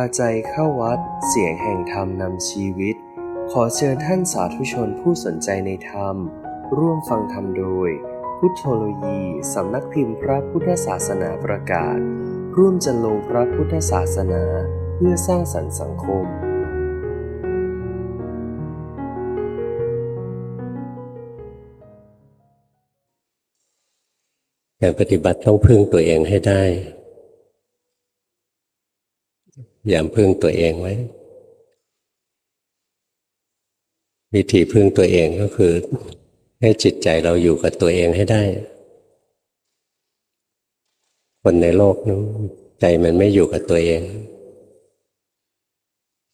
าใจเข้าวัด เสียงแห่งธรรมนำชีวิต ขอเชิญท่านสาธุชนผู้สนใจในธรรม ร่วมฟังธรรมโดย พุทธโลยีสำนักพิมพ์พระพุทธศาสนาประกาศ ร่วมจันลงพระพุทธศาสนา เพื่อสร้างสรรค์สังคม การปฏิบัติต้องพึ่งตัวเองให้ได้ อย่าพึ่งตัวเองไว้ วิธีพึ่งตัวเองก็คือ ให้จิตใจเราอยู่กับตัวเองให้ได้ คนในโลกนี้ใจมันไม่อยู่กับตัวเอง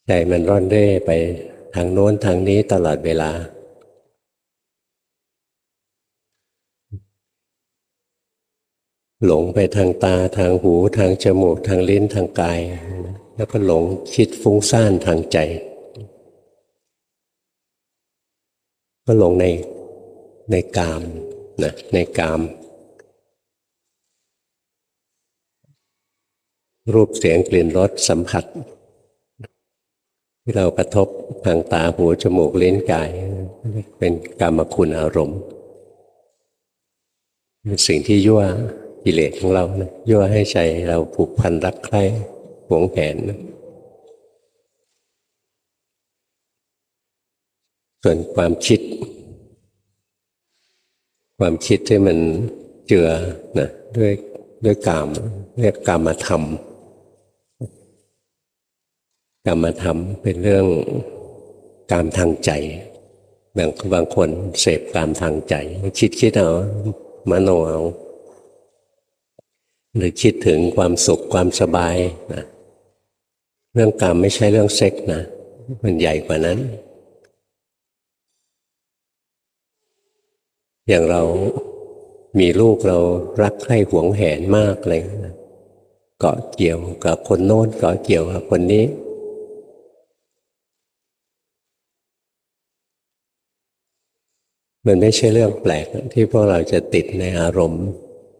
ใจมันร่อนเร่ไปทางโน้นทางนี้ตลอดเวลา หลงไปทางตาทางหูทางจมูกทางลิ้นทางกาย แล้วก็หลงคิดฟุ้งซ่านทางใจ ก็หลงในในกามนะในกาม รูปเสียงกลิ่นรสสัมผัส ที่เรากระทบทางตาหูจมูกลิ้นกาย เป็นกรรมคุณอารมณ์เป็นสิ่งที่ยั่ว กิเลสของเรานะยั่วให้ใจเราผูกพันรักใคร่หวงแหนนะส่วนความคิด ความคิดที่มันเจือนะด้วยด้วยกามเรียกกามธรรมกามธรรมเป็นเรื่องกามทางใจบางบางคนเสพกามทางใจ คิดคิดเอามโนเอา หรือคิดถึงความสุขความสบายนะเรื่องกรรมไม่ใช่เรื่องเซ็กนะ มันใหญ่กว่านั้น อย่างเรามีลูกเรารักใคร่หวงแหนมากเลยนะเกาะเกี่ยวกับคนโน้นเกาะเกี่ยวกับคนนี้ มันไม่ใช่เรื่องแปลกที่พวกเราจะติดในอารมณ์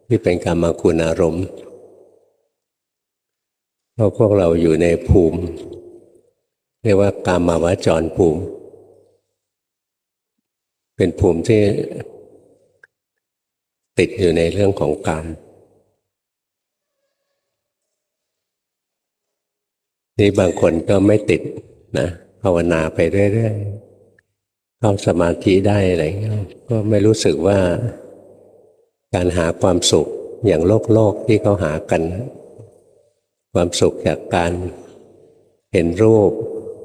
ที่เป็นกรรมคุณอารมณ์เพราะพวกเราอยู่ในภูมิ เรียกว่ากามาวจรภูมิ เป็นภูมิที่ติดอยู่ในเรื่องของกามนี่บางคนก็ไม่ติดนะภาวนาไปเรื่อยๆเข้าสมาธิได้อะไรเงี้ยก็ไม่รู้สึกว่า การหาความสุขอย่างโลกโลกที่เขาหากัน ความสุขจากการเห็นรูป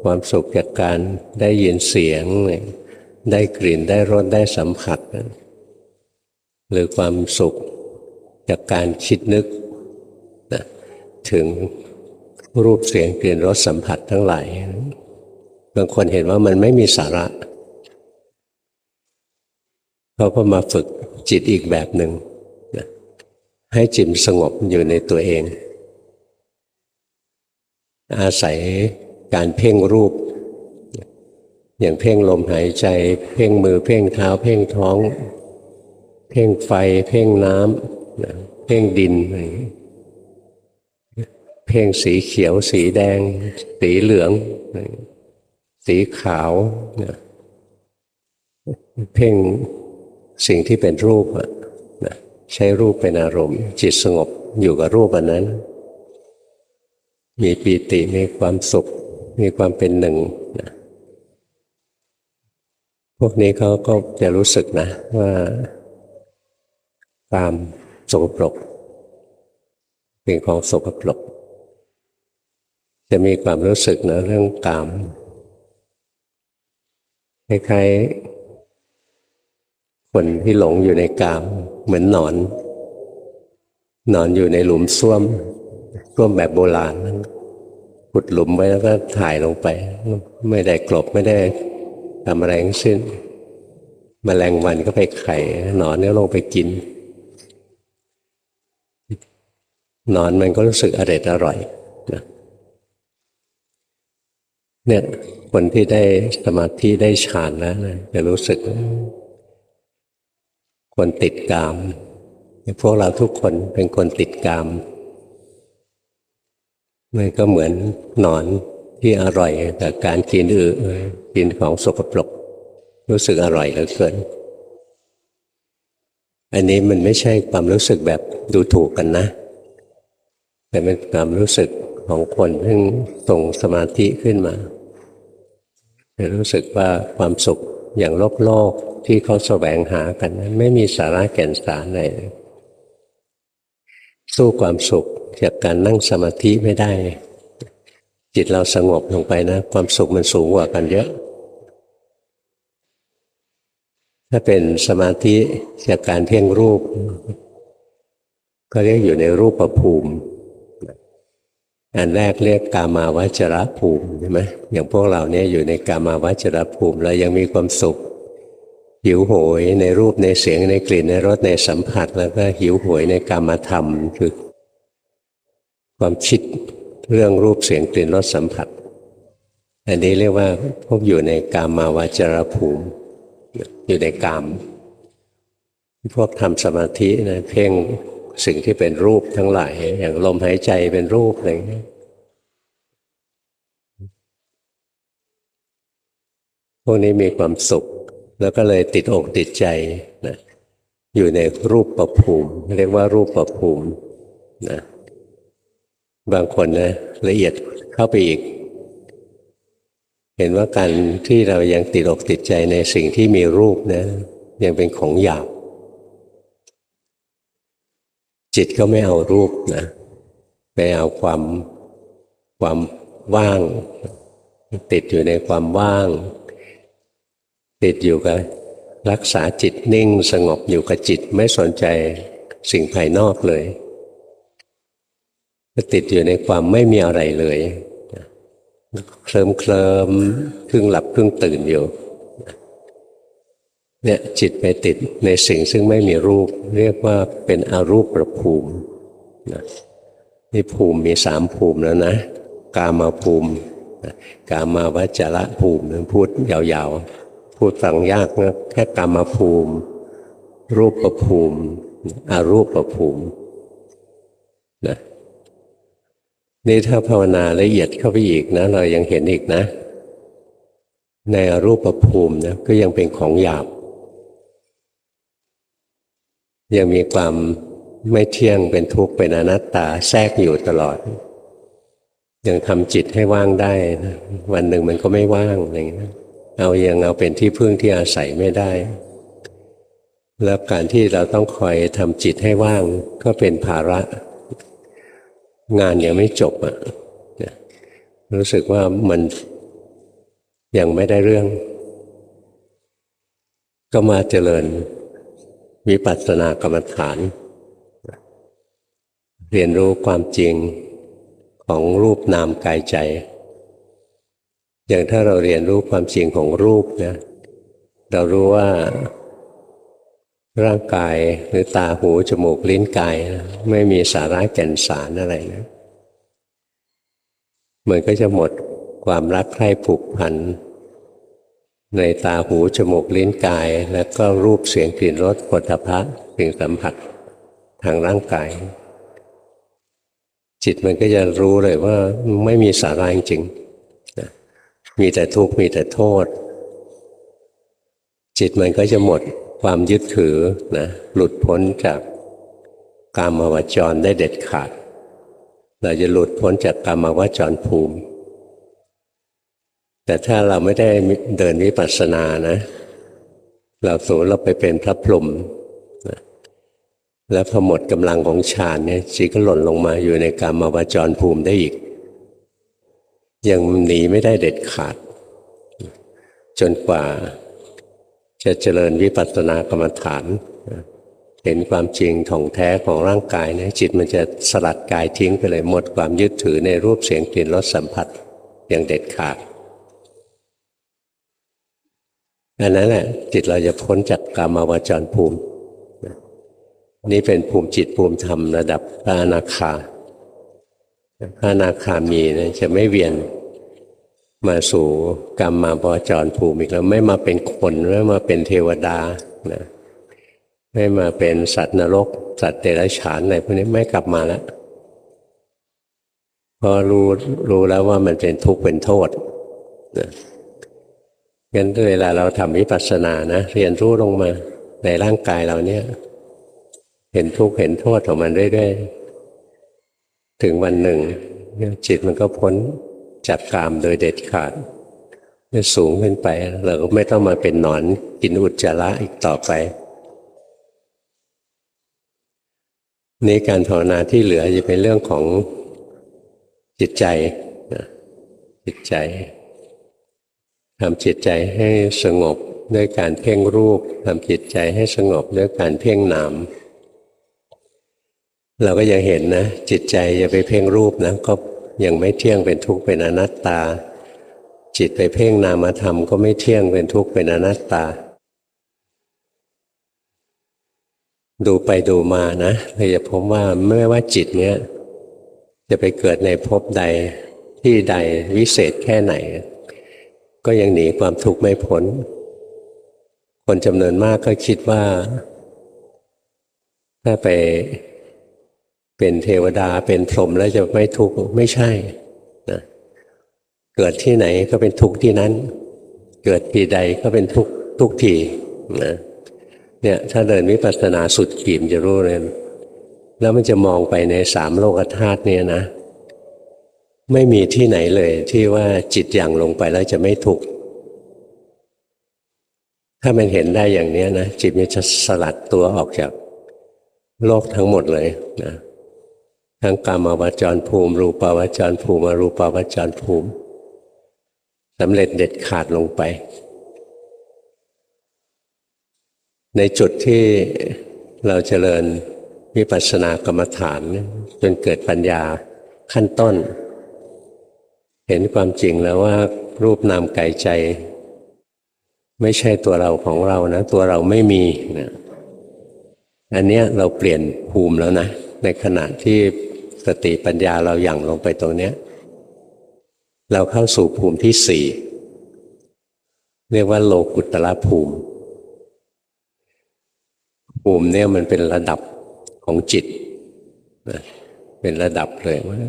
ความสุขจากการได้ยินเสียง ได้กลิ่นได้รสได้สัมผัส หรือความสุขจากการคิดนึกนะถึงรูปเสียงกลิ่นรสสัมผัสทั้งหลายบางคนเห็นว่ามันไม่มีสาระเขาก็มาฝึก จิตอีกแบบหนึ่งนะให้จิตสงบอยู่ในตัวเอง อาศัยการเพ่งรูป อย่างเพ่งลมหายใจ เพ่งมือเพ่งเท้า เพ่งท้อง เพ่งไฟ เพ่งน้ำนะเพ่งดินอะไรเพ่งสีเขียว สีแดง สีเหลือง สีขาวนะเพ่ง สิ่งที่เป็นรูปนะใช้รูปเป็นอารมณ์ จิตสงบอยู่กับรูปอันนั้น มีปีติมีความสุข มีความเป็นหนึ่งนะพวกนี้เขาก็จะรู้สึกนะว่าความสกปรกเป็นของสกปรกจะมีความรู้สึกนะเรื่องกามคล้ายๆ คนที่หลงอยู่ในกาม เหมือนหนอน นอนอยู่ในหลุมส้วมส้วมแบบโบราณขุดหลุมไว้แล้วก็ถ่ายลงไป ไม่ได้กลบไม่ได้ทำอะไรทั้งสิ้นมแมลงวันก็ไปไข่หนอนก็ลงไปกินหนอนมันก็รู้สึกอร่อยอร่อยนะเนี่ยคนที่ได้สมาธิได้ฌานแล้วนะจะรู้สึก คนติดกาม พวกเราทุกคนเป็นคนติดกามมันก็เหมือนหนอนที่อร่อยกับการกินอือกินของสกปรกรู้สึกอร่อยเหลือเกิน อันนี้มันไม่ใช่ความรู้สึกแบบดูถูกกันนะ แต่เป็นความรู้สึกของคนที่ส่งสมาธิขึ้นมาจะรู้สึกว่าความสุข อย่างโลกโลกที่เขาแสวงหากันนั้นไม่มีสาระแก่นสารอะไรเลยสู้ความสุขจากการนั่งสมาธิไม่ได้ จิตเราสงบลงไปนะ ความสุขมันสูงกว่ากันเยอะ ถ้าเป็นสมาธิจากการเพ่งรูป ก็เรียกอยู่ในรูปประภูมิ อันแรกเรียกกามาวจรภูมิใช่ไหมอย่างพวกเราเนี่ยอยู่ในกามาวจรภูมิเรายังมีความสุข หิวโหยในรูปในเสียงในกลิ่นในรสในสัมผัส แล้วก็หิวโหยในกามธรรมคือความคิดเรื่องรูปเสียงกลิ่นรสสัมผัส อันนี้เรียกว่าพวกอยู่ในกามาวจรภูมิ อยู่ในกาม พวกทำสมาธินะเพ่ง สิ่งที่เป็นรูปทั้งหลาย อย่างลมหายใจเป็นรูปอะไรอย่างเงี้ยพวกนี้มีความสุข แล้วก็เลยติดอกติดใจนะอยู่ในรูปประภูมิ เรียกว่ารูปประภูมินะบางคนนะละเอียดเข้าไปอีก เห็นว่าการที่เรายังติดอกติดใจในสิ่งที่มีรูปนะยังเป็นของหยาบ จิตก็ไม่เอารูปนะไปเอาความความว่าง ติดอยู่ในความว่าง ติดอยู่กับรักษาจิตนิ่งสงบอยู่กับจิตไม่สนใจสิ่งภายนอกเลยติดอยู่ในความไม่มีอะไรเลยเคลิมเคลิมครึ่งหลับครึ่งตื่นอยู่ เนี่ยจิตไปติดในสิ่งซึ่งไม่มีรูป เรียกว่าเป็นอรูปประภูมินะนี่ภูมิมีสามภูมิแล้วนะ กามาภูมิกามาวัจระภูมิพูดยาวๆ พูดฟังยากนะแค่กามาภูมิ รูปประภูมิอรูปประภูมินะนี่ถ้าภาวนาละเอียดเข้าไปอีกนะ เรายังเห็นอีกนะ ในอรูปภูมินะก็ยังเป็นของหยาบ ยังมีความไม่เที่ยงเป็นทุกข์เป็นอนัตตาแทรกอยู่ตลอด ยังทำจิตให้ว่างได้นะวันหนึ่งมันก็ไม่ว่างอะไรอย่างนี้เอาอยังเอาเป็นที่พึ่งที่อาศัยไม่ได้ แล้วการที่เราต้องคอยทำจิตให้ว่างก็เป็นภาระ งานยังไม่จบอะ่ะรู้สึกว่ามันยังไม่ได้เรื่อง ก็มาเจริญ วิปัสสนากรรมฐาน เรียนรู้ความจริงของรูปนามกายใจ อย่างถ้าเราเรียนรู้ความจริงของรูปนะเรารู้ว่าร่างกายหรือตาหูจมูกลิ้นกายนะไม่มีสาระแก่นสารอะไรนะมันก็จะหมดความรักใคร่ผูกพัน ในตาหูจมูกลิ้นกาย แล้วก็รูปเสียงกลิ่นรสผลิภัณฑ์สิ่งสัมผัสทางร่างกาย จิตมันก็จะรู้เลยว่าไม่มีสาระจริงๆมีแต่ทุกข์มีแต่โทษ จิตมันก็จะหมดความยึดถือนะหลุดพ้นจากกามวจรได้เด็ดขาด เราจะหลุดพ้นจากกามวจรภูมิ แต่ถ้าเราไม่ได้เดินวิปัสสนานะ เราสูเราไปเป็นพระพรหมแล้วพอหมดกำลังของฌานเนี่ยจิตก็หล่นลงมาอยู่ในกามาวจรภูมิได้อีก ยังหนีไม่ได้เด็ดขาด จนกว่าจะเจริญวิปัสสนากรรมฐาน เห็นความจริงท่องแท้ของร่างกายเนี่ยจิตมันจะสลัดกายทิ้งไปเลยหมดความยึดถือในรูปเสียงกลิ่นรสสัมผัสอย่างเด็ดขาด อันนั้นแหละจิตเราจะพ้นจากกามาวจรภูมิ นี่เป็นภูมิจิตภูมิธรรมระดับพระอนาคาพระอนาคามีนะจะไม่เวียนมาสู่กรรมมาบจรภูมิอีกแล้วไม่มาเป็นคนไม่มาเป็นเทวดานะไม่มาเป็นสัตว์นรก สัตว์เดรัจฉานอะไรพวกนี้ไม่กลับมาแล้วเพราะรู้รู้แล้วว่ามันเป็นทุกข์เป็นโทษนะ งั้นเวลาเราทำวิปัสสนานะเรียนรู้ลงมาในร่างกายเราเนี่ย เห็นทุกข์เห็นโทษของมันเรื่อยๆถึงวันหนึ่งจิตมันก็พ้นจากกามโดยเด็ดขาดสูงขึ้นไปเราก็ไม่ต้องมาเป็นหนอนกินอุจจาระอีกต่อไปนี่การภาวนาที่เหลือจะเป็นเรื่องของจิตใจจิตใจ ทำจิตใจให้สงบด้วยการเพ่งรูปทำจิตใจให้สงบด้วยการเพ่งนามเราก็ยังเห็นนะ จิตใจจะไปเพ่งรูปนะก็ยังไม่เที่ยงเป็นทุกข์เป็นอนัตตา จิตไปเพ่งนามธรรมก็ไม่เที่ยงเป็นทุกข์เป็นอนัตตา ดูไปดูมานะเราจะพบว่าไม่ว่าจิตเนี้ยจะไปเกิดในภพใดที่ใดวิเศษแค่ไหน ก็ยังหนีความทุกข์ไม่พ้นคนจำนวนมากก็คิดว่า ถ้าไปเป็นเทวดาเป็นพรหมแล้วจะไม่ทุกข์ไม่ใช่นะเกิดที่ไหนก็เป็นทุกข์ที่นั้น เกิดทีใดก็เป็นทุกข์ทุกทีนะเนี่ยถ้าเดินวิปัสสนาสุดขีมจะรู้เลยแล้วมันจะมองไปในสามโลกธาตุเนี่ยนะ ไม่มีที่ไหนเลยที่ว่าจิตอย่างลงไปแล้วจะไม่ทุกข์ถ้ามันเห็นได้อย่างนี้นะจิตมันจะสลัดตัวออกจากโลกทั้งหมดเลยนะทั้งกามาวจรภูมิ รูปาวจรภูมิอรูปาวจรภูมิสำเร็จเด็ดขาดลงไป ในจุดที่เราเจริญวิปัสสนากรรมฐาน จนเกิดปัญญาขั้นต้น เห็นความจริงแล้วว่า รูปนามกายใจ ไม่ใช่ตัวเราของเรานะ ตัวเราไม่มีนะอันเนี้ยเราเปลี่ยนภูมิแล้วนะ ในขณะที่สติปัญญาเราหยั่งลงไปตรงเนี้ย เราเข้าสู่ภูมิที่สี่เรียกว่าโลกุตละภูมิ ภูมิเนี่ยมันเป็นระดับของจิตนะเป็นระดับเลยว่า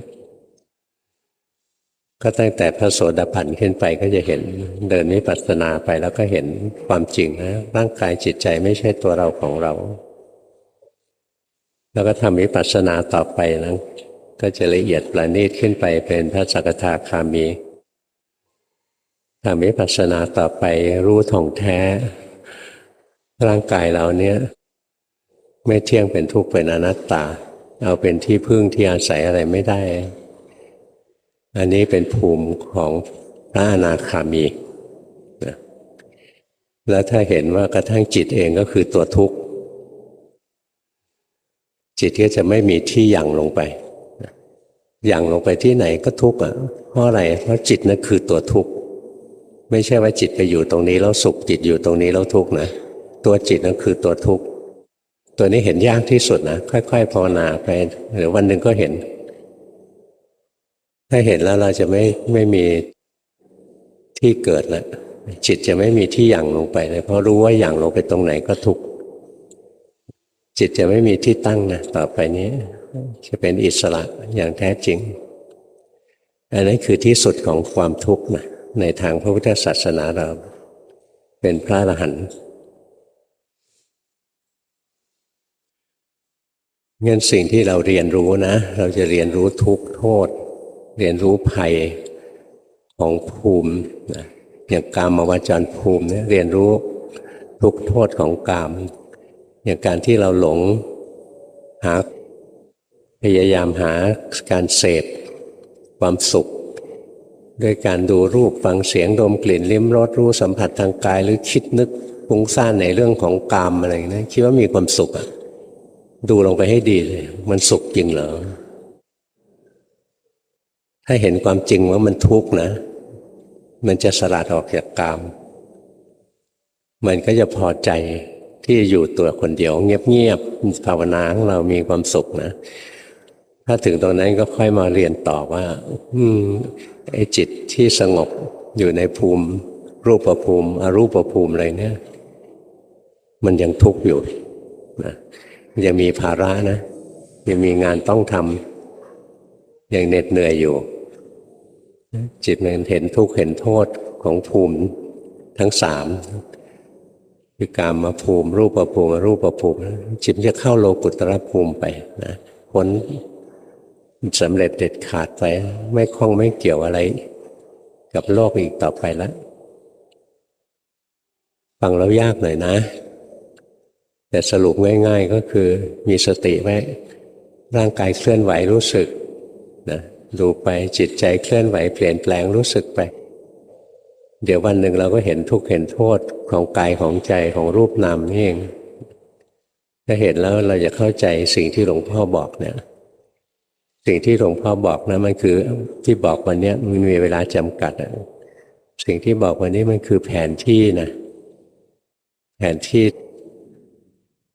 ก็ตั้งแต่พระโสดาบันขึ้นไปก็จะเห็นเดินวิปัสสนาไปแล้วก็เห็นความจริงนะร่างกายจิตใจไม่ใช่ตัวเราของเรา แล้วก็ทำวิปัสสนาต่อไปนะก็จะละเอียดประณีตขึ้นไปเป็นพระสกทาคามีทำวิปัสสนาต่อไปรู้ท่องแท้ ร่างกายเราเนี้ยไม่เที่ยงเป็นทุกข์เป็นอนัตตา เอาเป็นที่พึ่งที่อาศัยอะไรไม่ได้ อันนี้เป็นภูมิของพระอนาคามีนะแล้วถ้าเห็นว่ากระทั่งจิตเองก็คือตัวทุกข์ จิตก็จะไม่มีที่ยั่งลงไปยั่งลงไปที่ไหนก็ทุกข์อะ เพราะอะไร เพราะจิตนั่นคือตัวทุกข์ ไม่ใช่ว่าจิตไปอยู่ตรงนี้แล้วสุขจิตอยู่ตรงนี้แล้วทุกข์นะ ตัวจิตนั่นคือตัวทุกข์ ตัวนี้เห็นยากที่สุดนะ ค่อย ๆภาวนาไปหรือวันหนึ่งก็เห็น ถ้าเห็นแล้วเราจะไม่ไม่มีที่เกิดแล้วจิตจะไม่มีที่หยั่งลงไปเลยเพราะรู้ว่าหยั่งลงไปตรงไหนก็ทุกข์จิตจะไม่มีที่ตั้งนะต่อไปนี้ จะเป็นอิสระอย่างแท้จริง อันนั้นคือที่สุดของความทุกข์นะในทางพระพุทธศาสนาเรา เป็นพระอรหันต์งั้นสิ่งที่เราเรียนรู้นะ เราจะเรียนรู้ทุกโทษ เรียนรู้ภัยของภูมินะอย่างกามวจรภูมิเนี่ยเรียนรู้ทุกโทษของกาม อย่างการที่เราหลงหาพยายามหาการเสพความสุข ด้วยการดูรูปฟังเสียงดมกลิ่นลิ้มรสรู้สัมผัสทางกาย หรือคิดนึกฟุ้งซ่านในเรื่องของกามอะไรนะคิดว่ามีความสุขอะดูลงไปให้ดีเลย มันสุขจริงเหรอ ถ้าเห็นความจริงว่ามันทุกข์นะ มันจะสลัดออกจากกาม มันก็จะพอใจที่อยู่ตัวคนเดียว เงียบๆภาวนาของเรามีความสุขนะถ้าถึงตรงนั้นก็ค่อยมาเรียนต่อว่า อืมไอ้จิตที่สงบอยู่ในภูมิ รูปภูมิ อรูปภูมิอะไรเนี่ย มันยังทุกข์อยู่นะยังมีภาระนะยังมีงานต้องทำยังเหน็ดเหนื่อยอยู่ จิตมันเห็นทุกข์เห็นโทษของภูมิทั้งสามคือกามมาภูมิรูปภูมิรูปภูมิจิตจะเข้าโลกุตรภูมิไปนะพ้นสำเร็จเด็ดขาดไป ไม่คล้องไม่เกี่ยวอะไร กับโลกอีกต่อไปแล้วฟังแล้วยากหน่อยนะ แต่สรุปง่าย ๆก็คือมีสติไว้ร่างกายเคลื่อนไหวรู้สึกนะ ดูไปจิตใจเคลื่อนไหวเปลี่ยนแปลงรู้สึกไป เดี๋ยววันหนึ่งเราก็เห็นทุกข์เห็นโทษของกายของใจของรูปนามนี่เองถ้าเห็นแล้วเราจะเข้าใจสิ่งที่หลวงพ่อบอกเนี่ยสิ่งที่หลวงพ่อบอกนะมันคือที่บอกวันนี้มันมีเวลาจำกัดสิ่งที่บอกวันนี้มันคือแผนที่นะแผนที่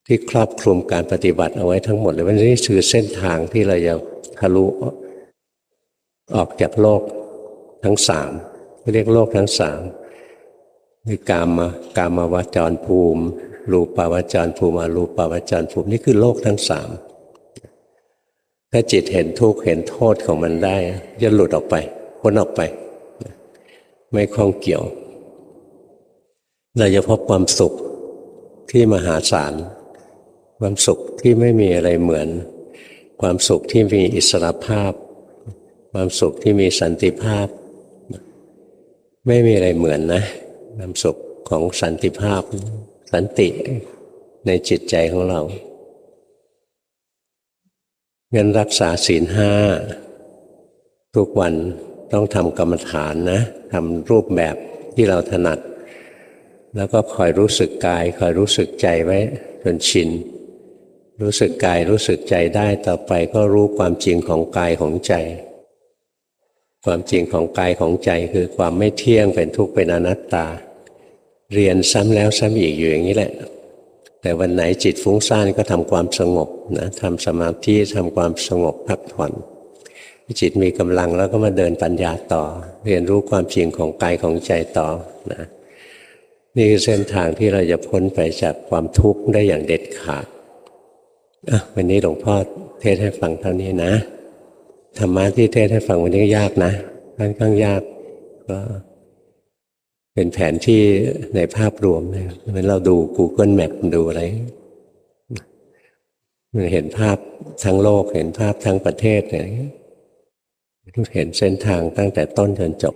ที่ครอบคลุมการปฏิบัติเอาไว้ทั้งหมดเลยวันนี้คือเส้นทางที่เราจะทะลุ ออกจากโลกทั้งสามเรียกโลกทั้งสามคือกามากามาวจรภูมิรูปาวจรภูมิอรูปาวจรภูมินี่คือโลกทั้งสามถ้าจิตเห็นทุกข์เห็นโทษของมันได้จะหลุดออกไปพ้นออกไป ไม่คล้องเกี่ยว เราจะพบความสุขที่มหาศาลความสุขที่ไม่มีอะไรเหมือน ความสุขที่มีอิสรภาพ ความสุขที่มีสันติภาพ ไม่มีอะไรเหมือนนะความสุขของสันติภาพ สันติในจิตใจของเราเงินรักษาศีลห้าทุกวันต้องทำกรรมฐานนะทำรูปแบบที่เราถนัด แล้วก็คอยรู้สึกกาย คอยรู้สึกใจไว้จนชิน รู้สึกกายรู้สึกใจได้ต่อไปก็รู้ความจริงของกายของใจ ความจริงของกายของใจคือความไม่เที่ยงเป็นทุกข์เป็นอนัตตา เรียนซ้ำแล้วซ้ำอีกอยู่อย่างนี้แหละ แต่วันไหนจิตฟุ้งซ่านก็ทำความสงบนะทำสมาธิทำความสงบพักผ่อนจิตมีกำลังแล้วก็มาเดินปัญญาต่อ เรียนรู้ความจริงของกายของใจต่อนะนี่คือเส้นทางที่เราจะพ้นไปจากความทุกข์ได้อย่างเด็ดขาดวันนี้หลวงพ่อเทศให้ฟังเท่านี้นะ ธรรมะที่เทศให้ฟังวันนี้ยากนะค่อนข้างยากก็เป็นแผนที่ในภาพรวมเนี่ยเหมือนเราดู Google Map ดูอะไรมันเห็นภาพทั้งโลก เห็นภาพทั้งประเทศอะไรเห็นเส้นทางตั้งแต่ต้นจนจบ